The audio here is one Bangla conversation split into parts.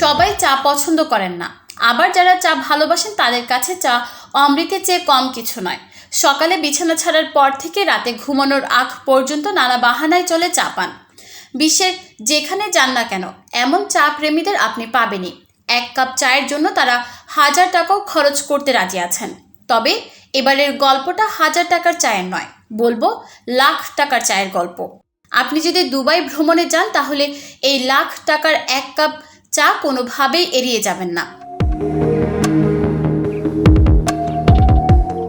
সবাই চা পছন্দ করেন না। আবার যারা চা ভালোবাসেন, তাদের কাছে চা অমৃতের চেয়ে কম কিছু নয়। সকালে বিছানা ছাড়ার পর থেকে রাতে ঘুমানোর আগ পর্যন্ত নানা বাহানায় চলে চা পান। বিশ্বের যেখানে যান না কেন, এমন চা প্রেমীদের আপনি পাবেনই। এক কাপ চায়ের জন্য তারা হাজার টাকাও খরচ করতে রাজি আছেন। তবে এবারের গল্পটা হাজার টাকার চায়ের নয়, বলব লাখ টাকার চায়ের গল্প। আপনি যদি দুবাই ভ্রমণে যান, তাহলে এই লাখ টাকার এক কাপ চা কোনোভাবেই এড়িয়ে যাবেন না।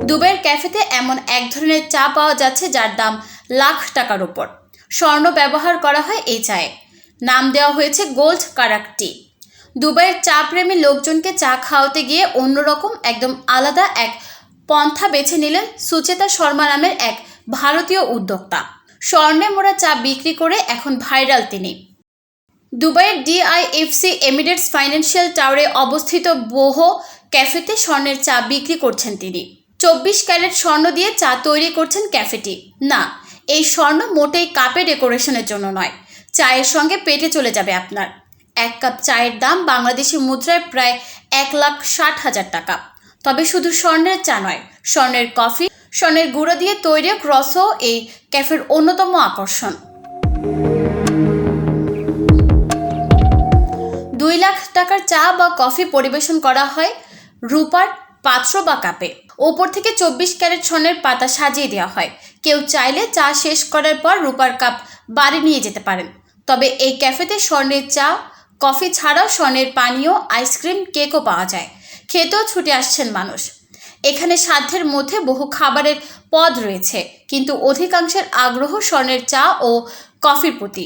দুবাইয়ের ক্যাফেতে এমন এক ধরনের চা পাওয়া যাচ্ছে যার দাম লাখ টাকার উপর স্বর্ণ ব্যবহার করা হয় এই চায়ে। নাম দেওয়া হয়েছে গোল্ড কারাক টি। দুবাইয়ের চা প্রেমী লোকজনকে চা খাওয়াতে গিয়ে অন্যরকম একদম আলাদা এক পন্থা বেছে নিলেন সুচেতা শর্মা নামের এক ভারতীয় উদ্যোক্তা। স্বর্ণে মোড়া চা বিক্রি করে এখন ভাইরাল তিনি। দুবাইয়ের ডিআইএফসি এমিরেটস ফাইন্যান্সিয়াল টাওয়ারে অবস্থিত বহু ক্যাফেতে স্বর্ণের চা বিক্রি করছেন তিনি। চব্বিশ ক্যারেট স্বর্ণ দিয়ে চা তৈরি করছেন ক্যাফেটি। না, এই স্বর্ণ মোটেই কাপে ডেকোরেশনের জন্য নয়। চায়ের সঙ্গে পেটে চলে যাবে আপনার। এক কাপ চায়ের দাম বাংলাদেশি মুদ্রায় প্রায় এক লাখ ষাট হাজার টাকা। তবে শুধু স্বর্ণের চা নয়, স্বর্ণের কফি, স্বর্ণের গুঁড়ো দিয়ে তৈরি ক্রসও এই ক্যাফের অন্যতম আকর্ষণ। দুই লাখ টাকার চা বা কফি পরিবেশন করা হয় রূপার পাত্র বা কাপে। ওপর থেকে চব্বিশ ক্যারেট স্বর্ণের পাতা সাজিয়ে দেওয়া হয়। কেউ চাইলে চা শেষ করার পর রূপার কাপ বাড়ি নিয়ে যেতে পারেন। তবে এই ক্যাফেতে স্বর্ণের চা, কফি ছাড়াও স্বর্ণের পানীয়, আইসক্রিম, কেকও পাওয়া যায়। খেতেও ছুটে আসছেন মানুষ। এখানে সাধ্যের মধ্যে বহু খাবারের পদ রয়েছে, কিন্তু অধিকাংশের আগ্রহ স্বর্ণের চা ও কফির প্রতি।